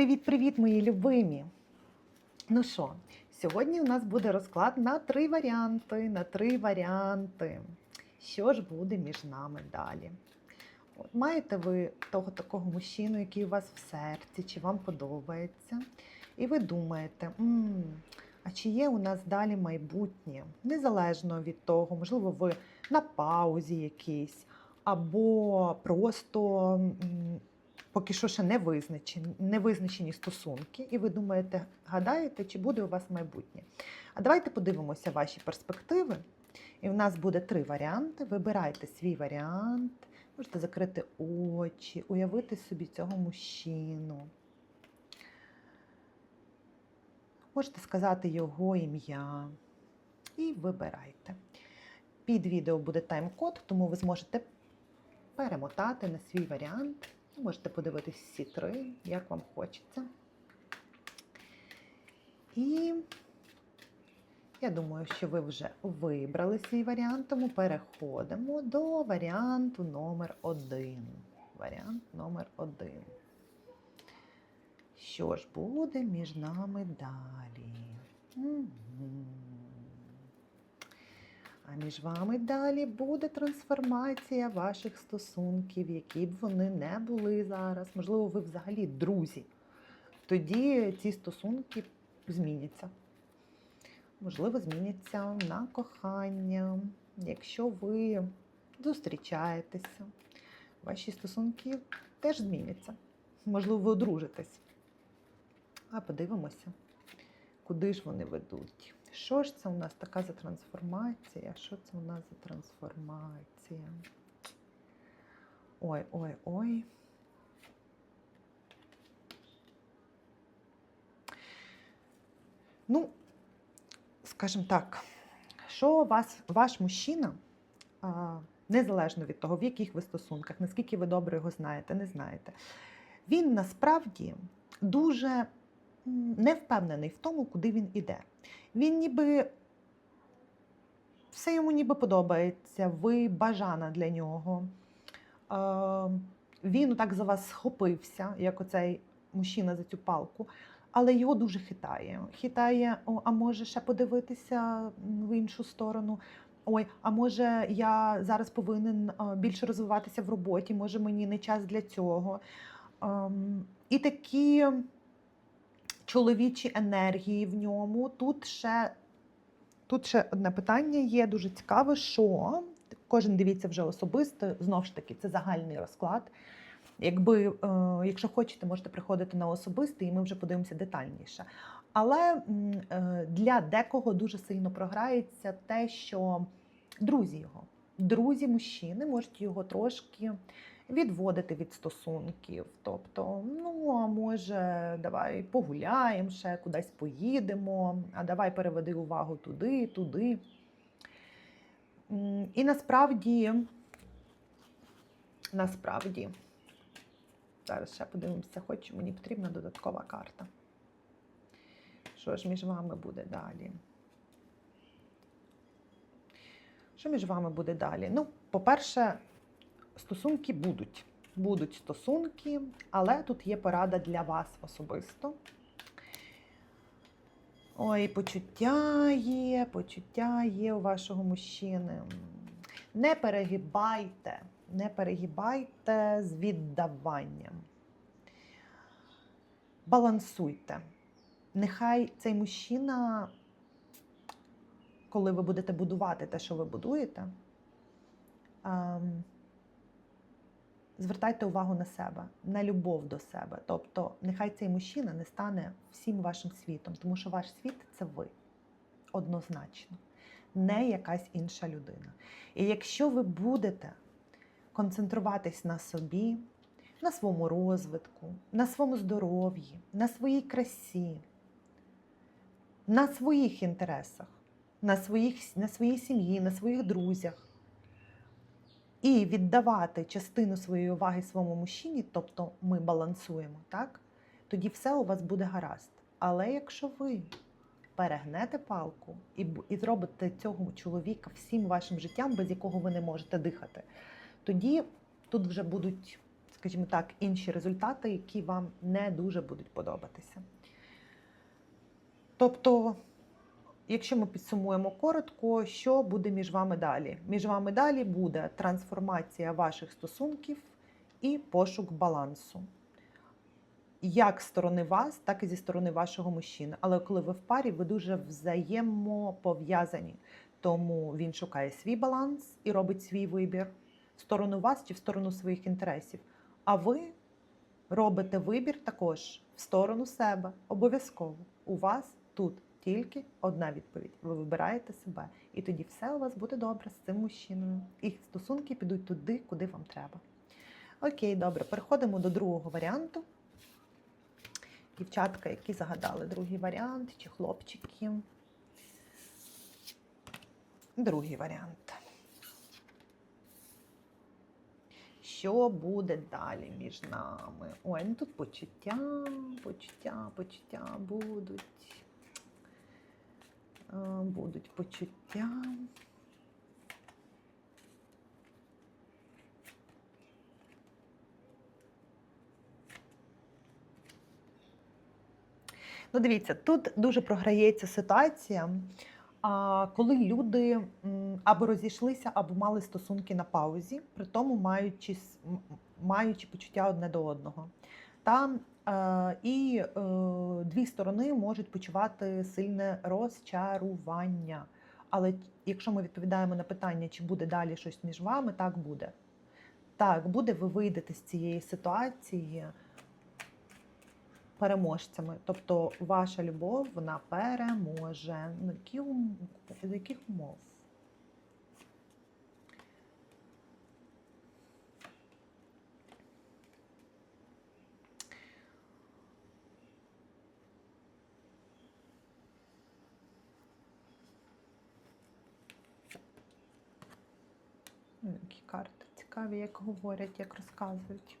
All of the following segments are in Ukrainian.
Привіт-привіт, мої любимі! Ну що, сьогодні у нас буде розклад на три варіанти. На три варіанти. Що ж буде між нами далі? От, маєте ви того такого мужчину, який у вас в серці, чи вам подобається? І ви думаєте, «М, а чи є у нас далі майбутнє? Незалежно від того, можливо, ви на паузі якійсь, або просто м, поки що ще не визначені, не визначені стосунки, і ви думаєте, гадаєте, чи буде у вас майбутнє? А давайте подивимося ваші перспективи. І в нас буде три варіанти. Вибирайте свій варіант, можете закрити очі, уявити собі цього мужчину. Можете сказати його ім'я. І вибирайте. Під відео буде тайм-код, тому ви зможете перемотати на свій варіант. Можете подивитись всі три, як вам хочеться. І я думаю, що ви вже вибрали свій варіант, тому переходимо до варіанту номер один. Варіант номер один. Що ж буде між нами далі? Мгм. А між вами далі буде трансформація ваших стосунків, які б вони не були зараз. Можливо, ви взагалі друзі. Тоді ці стосунки зміняться. Можливо, зміняться на кохання. Якщо ви зустрічаєтеся, ваші стосунки теж зміняться. Можливо, ви одружитесь. А подивимося, куди ж вони ведуть. Що ж це у нас така за трансформація? Що це у нас за трансформація? Ой, ой, ой. Ну, скажімо так, що вас, ваш мужчина, незалежно від того, в яких ви стосунках, наскільки ви добре його знаєте, не знаєте, він насправді дуже не впевнений в тому, куди він іде. Він ніби все йому ніби подобається, ви бажана для нього. Е, Він так за вас схопився, як оцей мужчина за цю палку, але його дуже хитає. Хитає, «О, а може ще подивитися в іншу сторону. Ой, а може я зараз повинен е, більше розвиватися в роботі, може мені не час для цього. Ем, І такі чоловічі енергії в ньому. Тут ще, тут ще одне питання є дуже цікаве, що кожен дивіться вже особисто, знову ж таки, це загальний розклад. Якби, е, якщо хочете, можете приходити на особистий, і ми вже подивимося детальніше. Але е, для декого дуже сильно програється те, що друзі його, друзі мужчини можуть його трошки відводити від стосунків. Тобто, ну може, давай погуляємо ще, кудись поїдемо, а давай переведи увагу туди, туди. І насправді, насправді, зараз ще подивимося, хоч мені потрібна додаткова карта. Що ж між вами буде далі? Що між вами буде далі? Ну, по-перше, стосунки будуть. Будуть стосунки, але тут є порада для вас особисто. Ой, почуття є, почуття є у вашого мужчини. Не перегибайте, не перегибайте з віддаванням. Балансуйте. Нехай цей мужчина, коли ви будете будувати те, що ви будуєте, ем, звертайте увагу на себе, на любов до себе. Тобто, нехай цей мужчина не стане всім вашим світом, тому що ваш світ це ви однозначно, не якась інша людина. І якщо ви будете концентруватись на собі, на своєму розвитку, на своєму здоров'ї, на своїй красі, на своїх інтересах, на, своїх, на своїй сім'ї, на своїх друзях, і віддавати частину своєї уваги своєму мужчині, тобто ми балансуємо, так? Тоді все у вас буде гаразд. Але якщо ви перегнете палку і, і зробите цього чоловіка всім вашим життям, без якого ви не можете дихати, тоді тут вже будуть, скажімо так, інші результати, які вам не дуже будуть подобатися. Тобто, якщо ми підсумуємо коротко, що буде між вами далі? Між вами далі буде трансформація ваших стосунків і пошук балансу. Як з сторони вас, так і зі сторони вашого мужчини. Але коли ви в парі, ви дуже взаємопов'язані. Тому він шукає свій баланс і робить свій вибір в сторону вас чи в сторону своїх інтересів. А ви робите вибір також в сторону себе. Обов'язково. У вас тут тільки одна відповідь. Ви вибираєте себе. І тоді все у вас буде добре з цим мужчиною. І стосунки підуть туди, куди вам треба. Окей, добре, переходимо до другого варіанту. Дівчатка, які загадали другий варіант, чи хлопчики. Другий варіант. Що буде далі між нами? Ой, ну тут почуття, почуття, почуття будуть. Е, Будуть почуття. Ну, дивіться, тут дуже програється ситуація, коли люди або розійшлися, або мали стосунки на паузі, при тому маючи, маючи почуття одне до одного. Та, і е, дві сторони можуть почувати сильне розчарування. Але якщо ми відповідаємо на питання, чи буде далі щось між вами, так буде. Так, буде, ви вийдете з цієї ситуації переможцями. Тобто ваша любов вона переможе. Ум... яких умов? Ну, Які карти цікаві, як говорять, як розказують.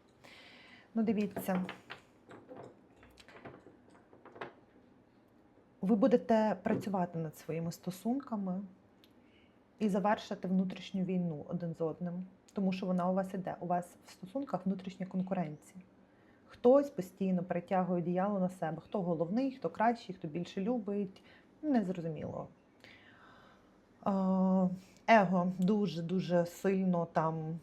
Ну, дивіться. Ви будете працювати над своїми стосунками і завершити внутрішню війну один з одним, тому що вона у вас іде. У вас в стосунках внутрішня конкуренція. Хтось постійно перетягує діяло на себе. Хто головний, хто кращий, хто більше любить. Незрозуміло. Его дуже-дуже сильно там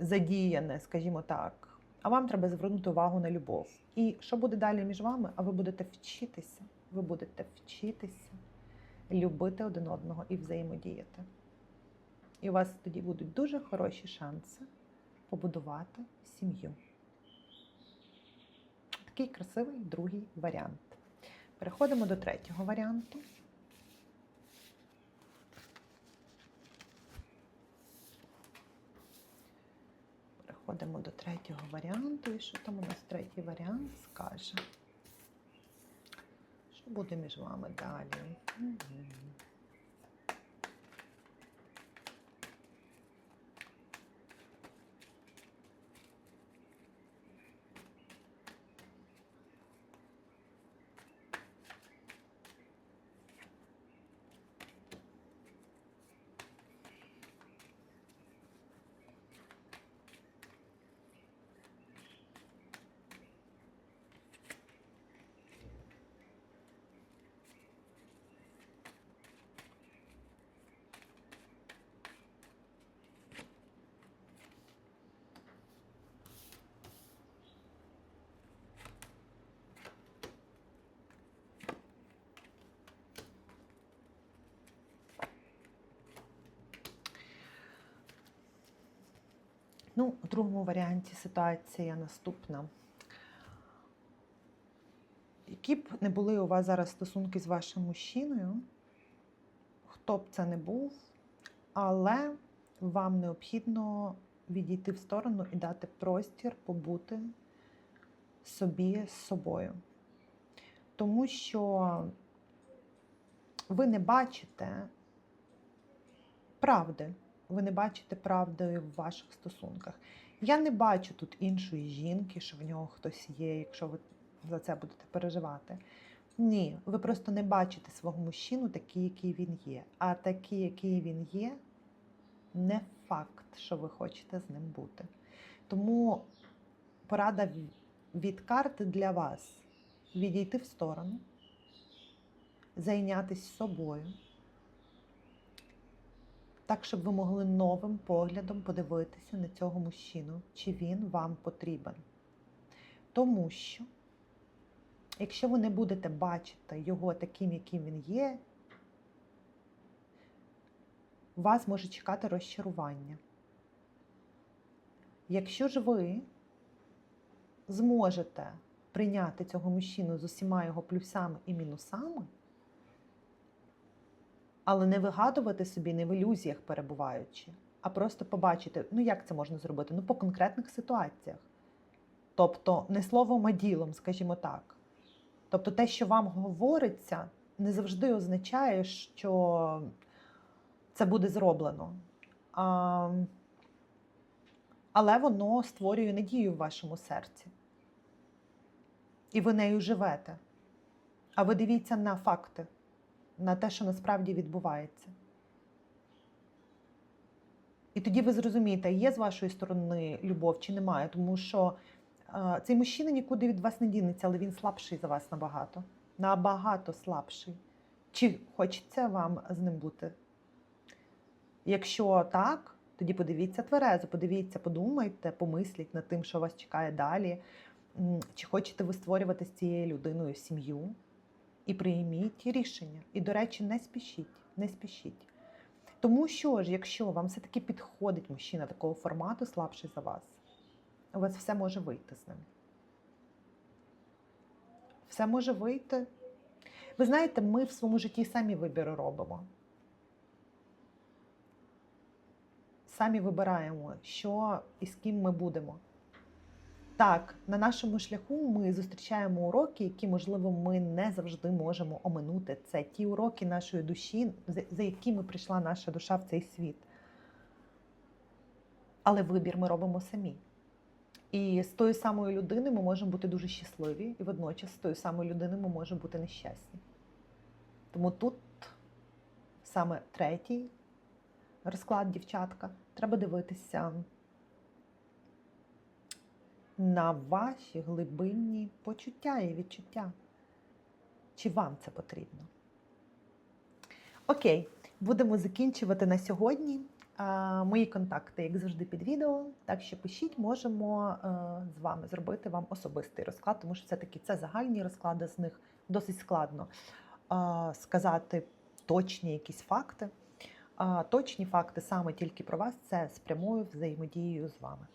задіяне, скажімо так. А вам треба звернути увагу на любов. І що буде далі між вами? А ви будете вчитися. Ви будете вчитися любити один одного і взаємодіяти. І у вас тоді будуть дуже хороші шанси побудувати сім'ю. Такий красивий другий варіант. Переходимо до третього варіанту. Переходимо до третього варіанту. І що там у нас третій варіант скаже? Що буде між вами далі? Мгм. Ну, у другому варіанті ситуація наступна. Які б не були у вас зараз стосунки з вашим мужчиною, хто б це не був, але вам необхідно відійти в сторону і дати простір побути собі з собою. Тому що ви не бачите правди. Ви не бачите правди в ваших стосунках. Я не бачу тут іншої жінки, що в нього хтось є, якщо ви за це будете переживати. Ні, ви просто не бачите свого мужчину такий, який він є. А такий, який він є, не факт, що ви хочете з ним бути. Тому порада від карт для вас відійти в сторону, зайнятися собою, так, щоб ви могли новим поглядом подивитися на цього мужчину, чи він вам потрібен. Тому що, якщо ви не будете бачити його таким, яким він є, вас може чекати розчарування. Якщо ж ви зможете прийняти цього мужчину з усіма його плюсами і мінусами, але не вигадувати собі не в ілюзіях перебуваючи, а просто побачити, ну як це можна зробити? Ну, по конкретних ситуаціях. Тобто, не словом, а ділом, скажімо так. Тобто, те, що вам говориться, не завжди означає, що це буде зроблено. А, але воно створює надію в вашому серці. І ви нею живете. А ви дивіться на факти, на те, що насправді відбувається. І тоді ви зрозумієте, є з вашої сторони любов чи немає, тому що е, цей мужчина нікуди від вас не дінеться, але він слабший за вас набагато. Набагато слабший. Чи хочеться вам з ним бути? Якщо так, тоді подивіться тверезо, подивіться, подумайте, помисліть над тим, що вас чекає далі. Чи хочете ви створювати з цією людиною сім'ю? І прийміть рішення. І, до речі, не спішіть, не спішіть. Тому що ж, якщо вам все-таки підходить мужчина такого формату, слабший за вас, у вас все може вийти з ним. Все може вийти. Ви знаєте, ми в своєму житті самі вибіри робимо. Самі вибираємо, що і з ким ми будемо. Так, на нашому шляху ми зустрічаємо уроки, які, можливо, ми не завжди можемо оминути. Це ті уроки нашої душі, за- якими прийшла наша душа в цей світ. Але вибір ми робимо самі. І з тою самою людиною ми можемо бути дуже щасливі, і водночас з тою самою людиною ми можемо бути нещасні. Тому тут саме третій розклад, дівчатка, треба дивитися на ваші глибинні почуття і відчуття. Чи вам це потрібно? Окей, будемо закінчувати на сьогодні. Мої контакти, як завжди, під відео. Так що пишіть, можемо е, з вами зробити вам особистий розклад, тому що все-таки це загальні розклади, з них досить складно сказати точні якісь факти. Точні факти саме тільки про вас це з прямою взаємодією з вами.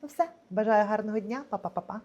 Ну все, бажаю гарного дня, па-па-па-па.